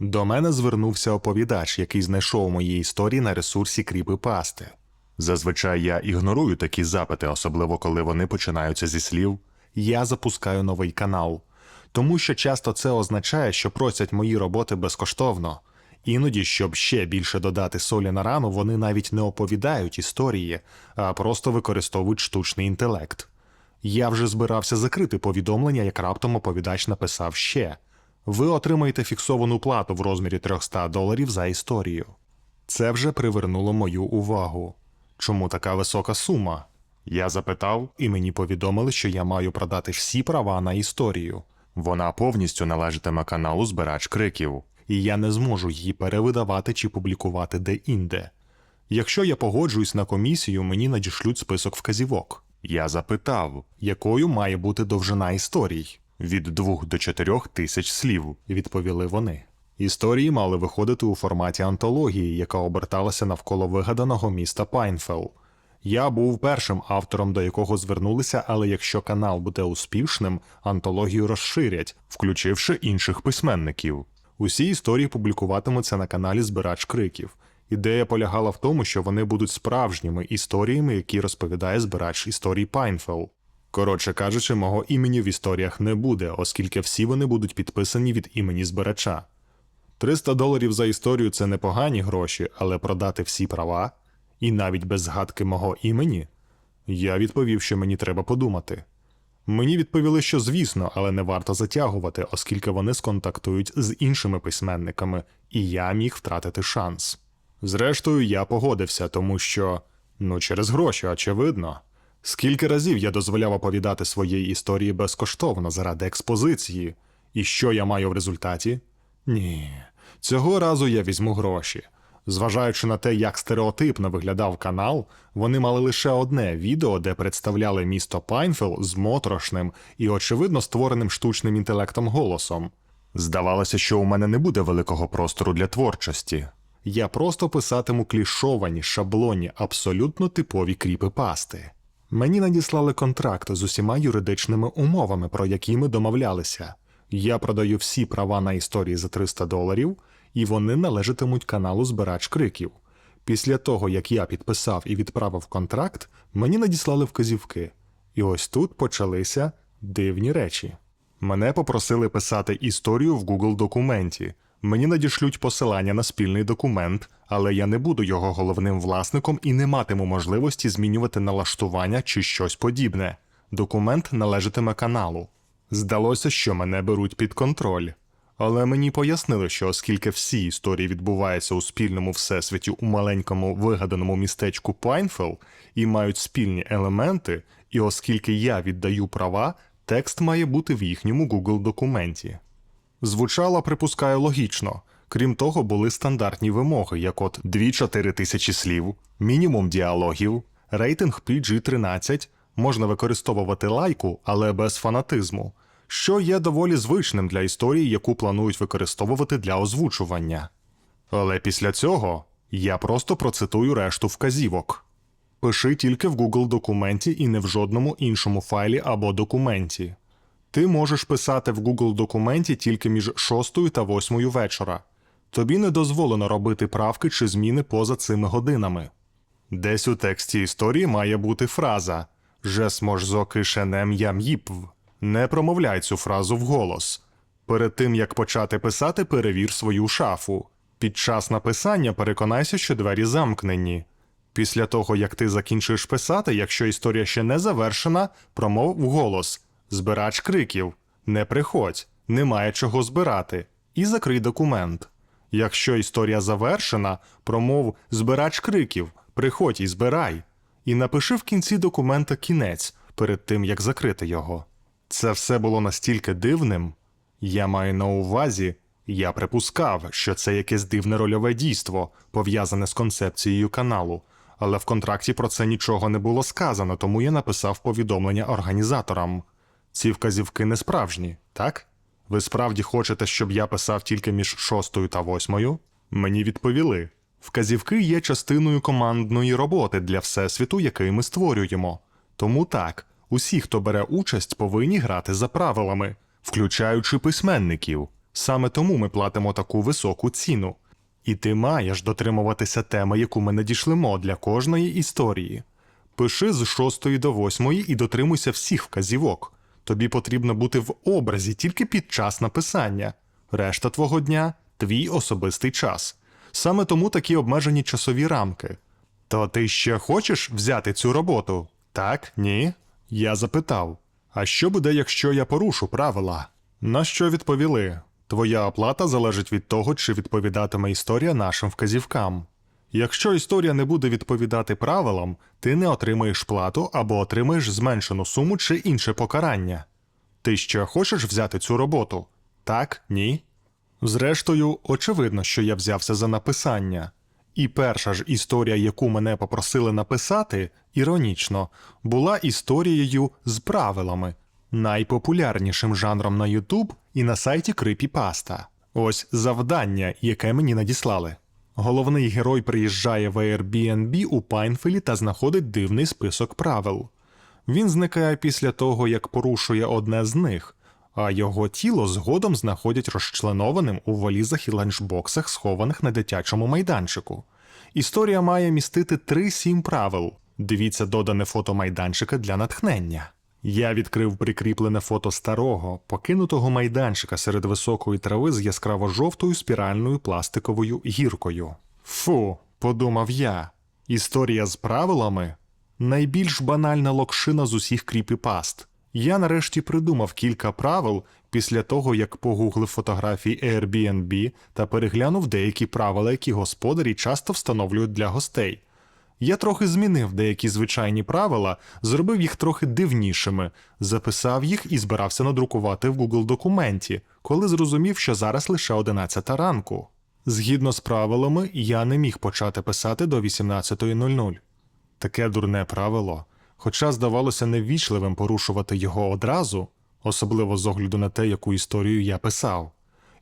До мене звернувся оповідач, який знайшов мої історії на ресурсі Кріпипасти. Зазвичай я ігнорую такі запити, особливо коли вони починаються зі слів Я запускаю новий канал, тому що часто це означає, що просять мої роботи безкоштовно. Іноді, щоб ще більше додати солі на рану, вони навіть не оповідають історії, а просто використовують штучний інтелект. Я вже збирався закрити повідомлення, як раптом оповідач написав ще: ви отримаєте фіксовану плату в розмірі 300 доларів за історію. Це вже привернуло мою увагу. Чому така висока сума? Я запитав, і мені повідомили, що я маю продати всі права на історію. Вона повністю належатиме каналу Збирач криків, і я не зможу її перевидавати чи публікувати де-інде. Якщо я погоджуюсь на комісію, мені надішлють список вказівок. Я запитав, якою має бути довжина історій. Від двох до чотирьох тисяч слів, відповіли вони. Історії мали виходити у форматі антології, яка оберталася навколо вигаданого міста Пайнфелл. Я був першим автором, до якого звернулися, але якщо канал буде успішним, антологію розширять, включивши інших письменників. Усі історії публікуватимуться на каналі Збирач криків. Ідея полягала в тому, що вони будуть справжніми історіями, які розповідає збирач історій Пайнфелл. Коротше кажучи, мого імені в історіях не буде, оскільки всі вони будуть підписані від імені збирача. 300 доларів за історію це непогані гроші, але продати всі права і навіть без згадки мого імені. Я відповів, що мені треба подумати. Мені відповіли, що звісно, але не варто затягувати, оскільки вони сконтактують з іншими письменниками, і я міг втратити шанс. Зрештою, я погодився, тому що ну через гроші, очевидно. Скільки разів я дозволяв оповідати свої історії безкоштовно заради експозиції, і що я маю в результаті? Ні, цього разу я візьму гроші. Зважаючи на те, як стереотипно виглядав канал, вони мали лише одне відео, де представляли місто Пайнфелл з моторошним і, очевидно, створеним штучним інтелектом голосом. Здавалося, що у мене не буде великого простору для творчості. Я просто писатиму клішовані, шаблонні, абсолютно типові кріпи-пасти. Мені надіслали контракт з усіма юридичними умовами, про які ми домовлялися. Я продаю всі права на історії за 300 доларів, і вони належатимуть каналу Збирач криків. Після того, як я підписав і відправив контракт, мені надіслали вказівки. І ось тут почалися дивні речі. Мене попросили писати історію в Google документі. Мені надішлють посилання на спільний документ, але я не буду його головним власником і не матиму можливості змінювати налаштування чи щось подібне. Документ належатиме каналу. Здалося, що мене беруть під контроль. Але мені пояснили, що оскільки всі історії відбуваються у спільному всесвіті у маленькому вигаданому містечку Пайнфелл і мають спільні елементи, і оскільки я віддаю права, текст має бути в їхньому Google документі. Звучало, припускаю, логічно. Крім того, були стандартні вимоги, як от 2-4 тисячі слів, мінімум діалогів, рейтинг PG-13, можна використовувати лайку, але без фанатизму, що є доволі звичним для історії, яку планують використовувати для озвучування. Але після цього я просто процитую решту вказівок. Пиши тільки в Google документі і не в жодному іншому файлі або документі. Ти можеш писати в Google документі тільки між 6 та 8 вечора. Тобі не дозволено робити правки чи зміни поза цими годинами. Десь у тексті історії має бути фраза «Je смож зоки шенем ям їпв». Не промовляй цю фразу вголос. Перед тим як почати писати, перевір свою шафу. Під час написання переконайся, що двері замкнені. Після того, як ти закінчиш писати, якщо історія ще не завершена, промов вголос Збирач криків Не приходь, немає чого збирати. І закрий документ. Якщо історія завершена, промов Збирач криків Приходь і збирай. І напиши в кінці документа кінець перед тим, як закрити його. Це все було настільки дивним. Я маю на увазі, я припускав, що це якесь дивне рольове дійство, пов'язане з концепцією каналу, але в контракті про це нічого не було сказано, тому я написав повідомлення організаторам. Ці вказівки не справжні, так? Ви справді хочете, щоб я писав тільки між шостою та восьмою? Мені відповіли. Вказівки є частиною командної роботи для всесвіту, який ми створюємо. Тому так, усі, хто бере участь, повинні грати за правилами, включаючи письменників. Саме тому ми платимо таку високу ціну. І ти маєш дотримуватися теми, яку ми надішлемо для кожної історії. Пиши з 6 до 8 і дотримуйся всіх вказівок. Тобі потрібно бути в образі тільки під час написання. Решта твого дня твій особистий час. Саме тому такі обмежені часові рамки. То ти ще хочеш взяти цю роботу? Так, ні? Я запитав. А що буде, якщо я порушу правила? На що відповіли? Твоя оплата залежить від того, чи відповідатиме історія нашим вказівкам. Якщо історія не буде відповідати правилам, ти не отримаєш плату або отримаєш зменшену суму чи інше покарання. Ти ще хочеш взяти цю роботу? Так, ні? Зрештою, очевидно, що я взявся за написання. І перша ж історія, яку мене попросили написати, іронічно, була історією з правилами, найпопулярнішим жанром на YouTube і на сайті Creepypasta. Ось завдання, яке мені надіслали. Головний герой приїжджає в Airbnb у Пайнфілі та знаходить дивний список правил. Він зникає після того, як порушує одне з них, а його тіло згодом знаходять розчленованим у валізах і ланчбоксах, схованих на дитячому майданчику. Історія має містити 3-7 правил. Дивіться додане фото майданчика для натхнення. Я відкрив прикріплене фото старого, покинутого майданчика серед високої трави з яскраво жовтою спіральною пластиковою гіркою. Фу, подумав я. Історія з правилами найбільш банальна локшина з усіх кріпіпаст. Я нарешті придумав кілька правил після того, як погуглив фотографії Airbnb та переглянув деякі правила, які господарі часто встановлюють для гостей. Я трохи змінив деякі звичайні правила, зробив їх трохи дивнішими, записав їх і збирався надрукувати в Google документі, коли зрозумів, що зараз лише 11 ранку. Згідно з правилами, я не міг почати писати до 18.00. Таке дурне правило, хоча здавалося неввічливим порушувати його одразу, особливо з огляду на те, яку історію я писав.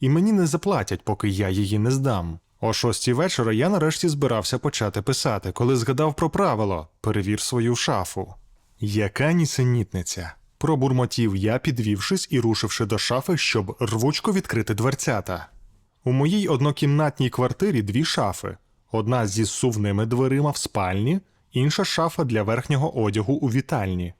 І мені не заплатять, поки я її не здам. О шостій вечора я нарешті збирався почати писати, коли згадав про правило перевір свою шафу. Яка нісенітниця. Пробурмотів я, підвівшись і рушивши до шафи, щоб рвучко відкрити дверцята. У моїй однокімнатній квартирі дві шафи: одна зі сувними дверима в спальні, інша шафа для верхнього одягу у вітальні.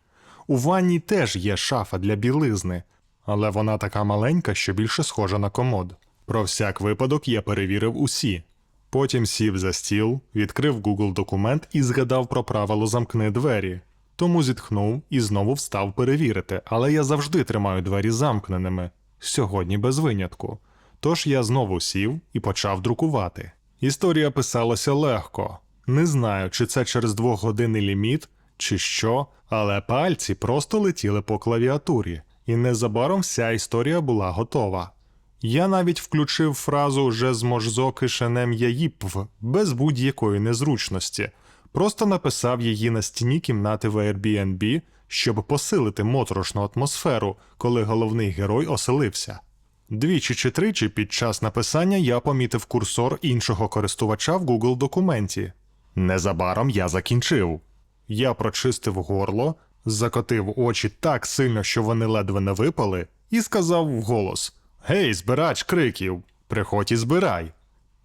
У ванні теж є шафа для білизни, але вона така маленька, що більше схожа на комод. Про всяк випадок я перевірив усі. Потім сів за стіл, відкрив Google документ і згадав про правило замкни двері. Тому зітхнув і знову встав перевірити, але я завжди тримаю двері замкненими, сьогодні без винятку. Тож я знову сів і почав друкувати. Історія писалася легко. Не знаю, чи це через двохгодинний ліміт, чи що, але пальці просто летіли по клавіатурі, і незабаром вся історія була готова. Я навіть включив фразу «же зможзо кишенем яїпв» без будь-якої незручності, просто написав її на стіні кімнати в Airbnb, щоб посилити моторошну атмосферу, коли головний герой оселився. Двічі чи тричі під час написання я помітив курсор іншого користувача в Google документі. Незабаром я закінчив. Я прочистив горло, закотив очі так сильно, що вони ледве не випали, і сказав вголос: Гей, збирач криків, приходь і збирай.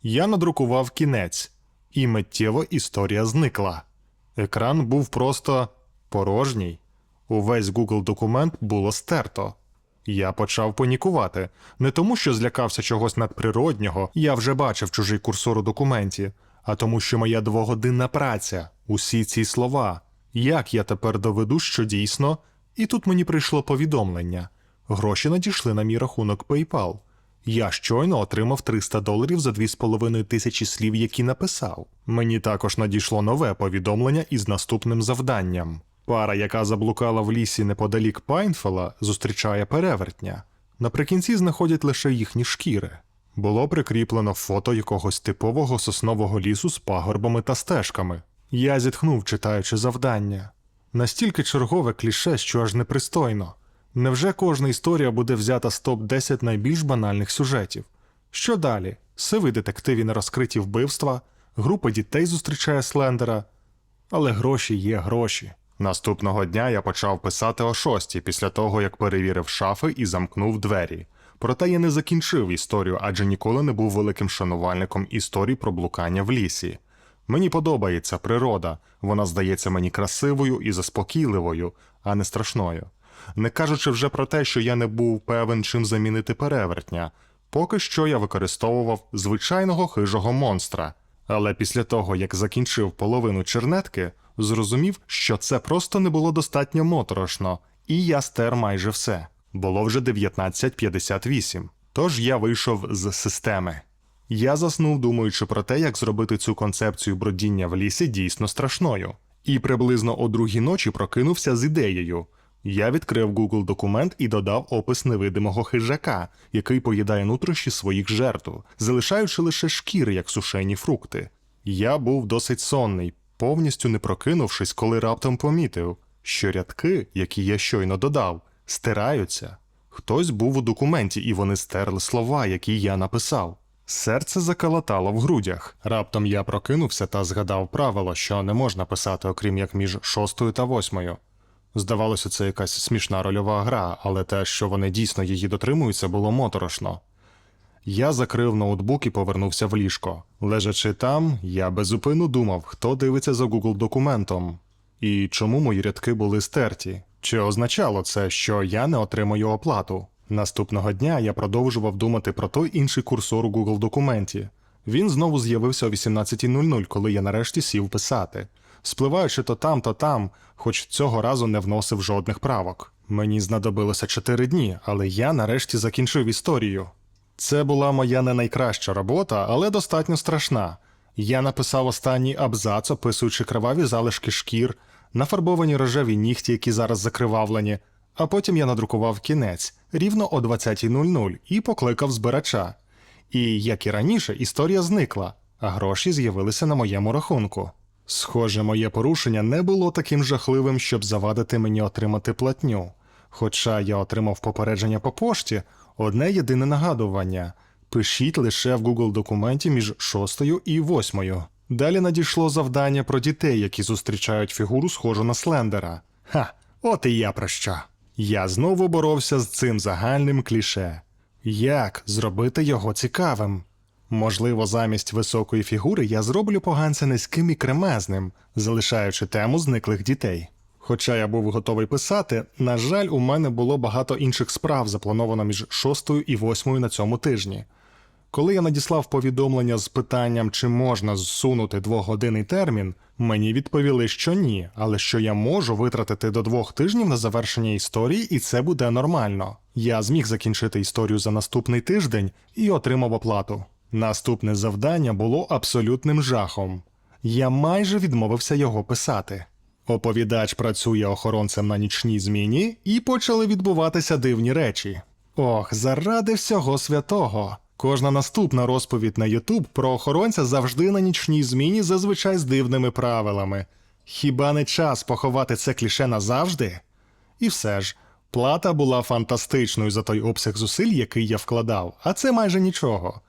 Я надрукував кінець, і миттєво історія зникла. Екран був просто порожній. Увесь Google документ було стерто. Я почав панікувати. Не тому, що злякався чогось надприроднього, я вже бачив чужий курсор у документі, а тому, що моя двогодинна праця, усі ці слова. Як я тепер доведу, що дійсно? І тут мені прийшло повідомлення. Гроші надійшли на мій рахунок PayPal. Я щойно отримав 300 доларів за 2,5 тисячі слів, які написав. Мені також надійшло нове повідомлення із наступним завданням. Пара, яка заблукала в лісі неподалік Пайнфела, зустрічає перевертня. Наприкінці знаходять лише їхні шкіри. Було прикріплено фото якогось типового соснового лісу з пагорбами та стежками. Я зітхнув, читаючи завдання. Настільки чергове кліше, що аж непристойно. Невже кожна історія буде взята з топ-10 найбільш банальних сюжетів? Що далі? Сивий детектив і нерозкриті вбивства, група дітей зустрічає Слендера. Але гроші є гроші. Наступного дня я почав писати о шостій, після того як перевірив шафи і замкнув двері. Проте я не закінчив історію, адже ніколи не був великим шанувальником історій про блукання в лісі. Мені подобається природа, вона здається мені красивою і заспокійливою, а не страшною. Не кажучи вже про те, що я не був певен, чим замінити перевертня. Поки що я використовував звичайного хижого монстра. Але після того, як закінчив половину чернетки, зрозумів, що це просто не було достатньо моторошно, і я стер майже все. Було вже 19.58, тож я вийшов з системи. Я заснув, думаючи про те, як зробити цю концепцію бродіння в лісі дійсно страшною. І приблизно о другій ночі прокинувся з ідеєю. Я відкрив Google документ і додав опис невидимого хижака, який поїдає нутрощі своїх жертв, залишаючи лише шкіри, як сушені фрукти. Я був досить сонний, повністю не прокинувшись, коли раптом помітив, що рядки, які я щойно додав, стираються. Хтось був у документі, і вони стерли слова, які я написав. Серце закалатало в грудях. Раптом я прокинувся та згадав правило, що не можна писати, окрім як між шостою та восьмою. Здавалося, це якась смішна рольова гра, але те, що вони дійсно її дотримуються, було моторошно. Я закрив ноутбук і повернувся в ліжко. Лежачи там, я безупину думав, хто дивиться за Google документом і чому мої рядки були стерті. Чи означало це, що я не отримаю оплату? Наступного дня я продовжував думати про той інший курсор у Google документі. Він знову з'явився о 18.00, коли я нарешті сів писати. Спливаючи то там, то там, хоч цього разу не вносив жодних правок. Мені знадобилося чотири дні, але я нарешті закінчив історію. Це була моя не найкраща робота, але достатньо страшна. Я написав останній абзац, описуючи криваві залишки шкір, нафарбовані рожеві нігті, які зараз закривавлені, а потім я надрукував кінець рівно о 20.00 і покликав збирача. І, як і раніше, історія зникла, а гроші з'явилися на моєму рахунку. Схоже, моє порушення не було таким жахливим, щоб завадити мені отримати платню. Хоча я отримав попередження по пошті, одне єдине нагадування пишіть лише в Google документі між шостою і восьмою. Далі надійшло завдання про дітей, які зустрічають фігуру схожу на Слендера. Ха, от і я про що. Я знову боровся з цим загальним кліше. Як зробити його цікавим? Можливо, замість високої фігури я зроблю поганця низьким і кремезним, залишаючи тему зниклих дітей. Хоча я був готовий писати, на жаль, у мене було багато інших справ, заплановано між шостою і восьмою на цьому тижні. Коли я надіслав повідомлення з питанням, чи можна зсунути двогодинний термін, мені відповіли, що ні, але що я можу витратити до двох тижнів на завершення історії, і це буде нормально. Я зміг закінчити історію за наступний тиждень і отримав оплату. Наступне завдання було абсолютним жахом. Я майже відмовився його писати. Оповідач працює охоронцем на нічній зміні, і почали відбуватися дивні речі. Ох, заради всього святого. Кожна наступна розповідь на Ютуб про охоронця завжди на нічній зміні, зазвичай з дивними правилами. Хіба не час поховати це кліше назавжди? І все ж, плата була фантастичною за той обсяг зусиль, який я вкладав, а це майже нічого.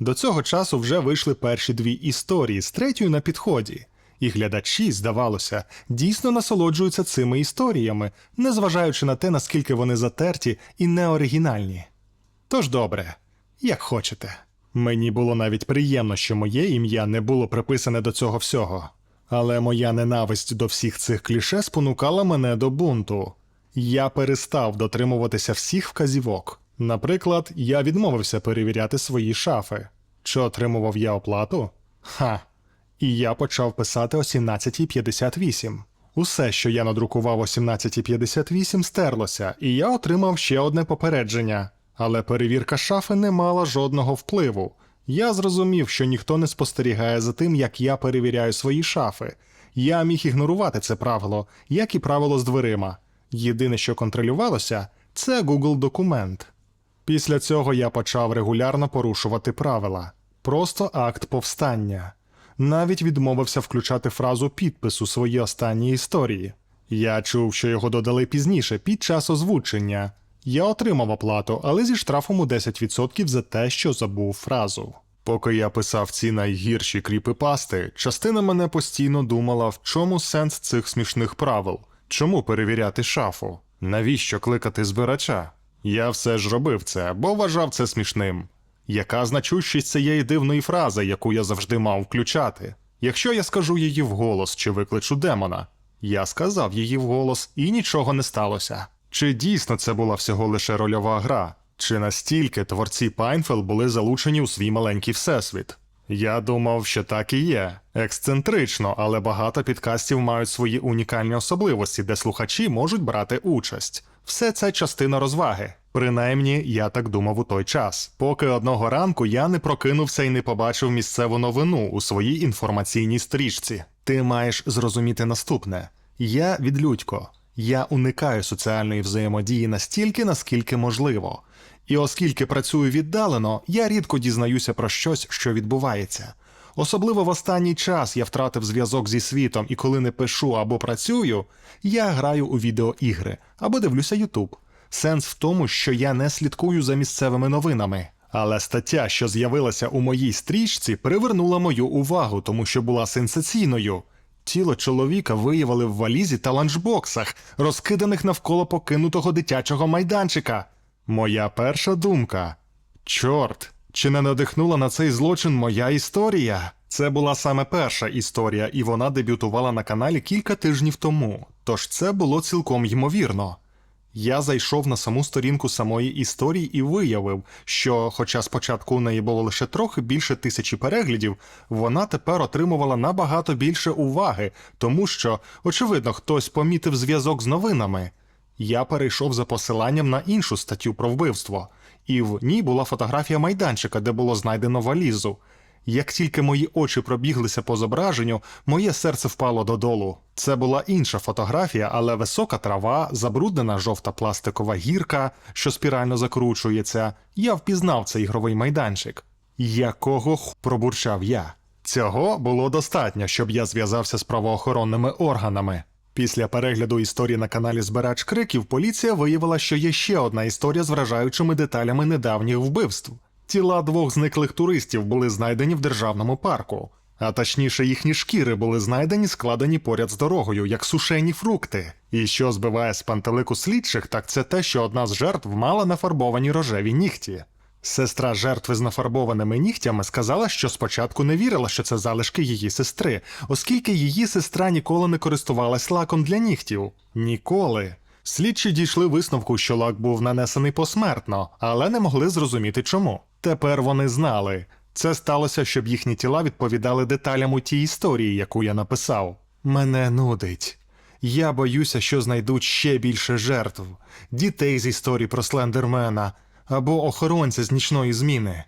До цього часу вже вийшли перші дві історії з третьою на підході, і глядачі, здавалося, дійсно насолоджуються цими історіями, незважаючи на те, наскільки вони затерті і неоригінальні. Тож добре, як хочете. Мені було навіть приємно, що моє ім'я не було приписане до цього всього. Але моя ненависть до всіх цих кліше спонукала мене до бунту. Я перестав дотримуватися всіх вказівок. Наприклад, я відмовився перевіряти свої шафи. Чи отримував я оплату? Ха. І я почав писати о 17.58. Усе, що я надрукував о 17.58, стерлося, і я отримав ще одне попередження. Але перевірка шафи не мала жодного впливу. Я зрозумів, що ніхто не спостерігає за тим, як я перевіряю свої шафи. Я міг ігнорувати це правило, як і правило з дверима. Єдине, що контролювалося, це Google документ. Після цього я почав регулярно порушувати правила. Просто акт повстання. Навіть відмовився включати фразу підпис у свої останні історії. Я чув, що його додали пізніше під час озвучення. Я отримав оплату, але зі штрафом у 10% за те, що забув фразу. Поки я писав ці найгірші кріпипасти, частина мене постійно думала, в чому сенс цих смішних правил, чому перевіряти шафу, навіщо кликати збирача. Я все ж робив це, бо вважав це смішним. Яка значущість цієї дивної фрази, яку я завжди мав включати? Якщо я скажу її вголос чи викличу демона, я сказав її вголос, і нічого не сталося. Чи дійсно це була всього лише рольова гра? Чи настільки творці Пайнфел були залучені у свій маленький всесвіт? Я думав, що так і є. Ексцентрично, але багато підкастів мають свої унікальні особливості, де слухачі можуть брати участь. Все це частина розваги. Принаймні, я так думав у той час, поки одного ранку я не прокинувся і не побачив місцеву новину у своїй інформаційній стрічці. Ти маєш зрозуміти наступне: я відлюдько. Я уникаю соціальної взаємодії настільки, наскільки можливо. І оскільки працюю віддалено, я рідко дізнаюся про щось, що відбувається. Особливо в останній час я втратив зв'язок зі світом, і коли не пишу або працюю, я граю у відеоігри або дивлюся Ютуб. Сенс в тому, що я не слідкую за місцевими новинами. Але стаття, що з'явилася у моїй стрічці, привернула мою увагу, тому що була сенсаційною. Тіло чоловіка виявили в валізі та ланчбоксах, розкиданих навколо покинутого дитячого майданчика. Моя перша думка. Чорт, чи не надихнула на цей злочин моя історія? Це була саме перша історія, і вона дебютувала на каналі кілька тижнів тому, тож це було цілком ймовірно. Я зайшов на саму сторінку самої історії і виявив, що, хоча спочатку у неї було лише трохи більше тисячі переглядів, вона тепер отримувала набагато більше уваги, тому що, очевидно, хтось помітив зв'язок з новинами. Я перейшов за посиланням на іншу статтю про вбивство, і в ній була фотографія майданчика, де було знайдено валізу. Як тільки мої очі пробіглися по зображенню, моє серце впало додолу. Це була інша фотографія, але висока трава, забруднена жовта пластикова гірка, що спірально закручується. Я впізнав цей ігровий майданчик. Якого х пробурчав я? Цього було достатньо, щоб я зв'язався з правоохоронними органами. Після перегляду історії на каналі Збирач Криків поліція виявила, що є ще одна історія з вражаючими деталями недавніх вбивств. Тіла двох зниклих туристів були знайдені в державному парку, а точніше, їхні шкіри були знайдені, складені поряд з дорогою, як сушені фрукти. І що збиває з пантелику слідчих, так це те, що одна з жертв мала нафарбовані рожеві нігті. Сестра жертви з нафарбованими нігтями сказала, що спочатку не вірила, що це залишки її сестри, оскільки її сестра ніколи не користувалась лаком для нігтів. Ніколи. Слідчі дійшли висновку, що лак був нанесений посмертно, але не могли зрозуміти чому. Тепер вони знали. Це сталося, щоб їхні тіла відповідали деталям у тій історії, яку я написав. Мене нудить. Я боюся, що знайдуть ще більше жертв, дітей з історії про слендермена або охоронця з нічної зміни.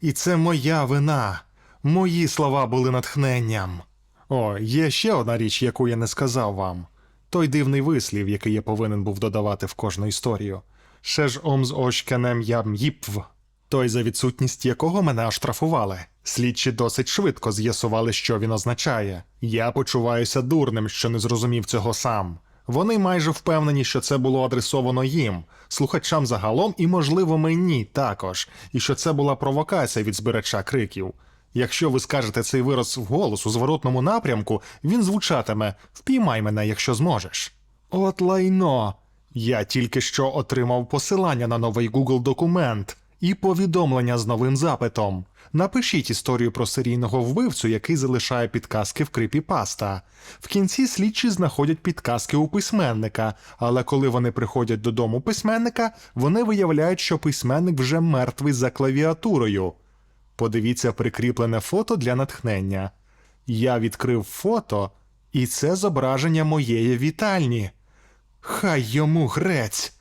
І це моя вина. Мої слова були натхненням. О, є ще одна річ, яку я не сказав вам. Той дивний вислів, який я повинен був додавати в кожну історію. Ще ж ом з очканем ям їпв. Той, за відсутність якого мене оштрафували. Слідчі досить швидко з'ясували, що він означає. Я почуваюся дурним, що не зрозумів цього сам. Вони майже впевнені, що це було адресовано їм, слухачам загалом і, можливо, мені також, і що це була провокація від збирача криків. Якщо ви скажете цей вираз вголос у зворотному напрямку, він звучатиме Впіймай мене, якщо зможеш. От лайно. Я тільки що отримав посилання на новий Google документ і повідомлення з новим запитом. Напишіть історію про серійного вбивцю, який залишає підказки в крипіпаста. В кінці слідчі знаходять підказки у письменника, але коли вони приходять додому письменника, вони виявляють, що письменник вже мертвий за клавіатурою. Подивіться прикріплене фото для натхнення. Я відкрив фото, і це зображення моєї вітальні. Хай йому грець.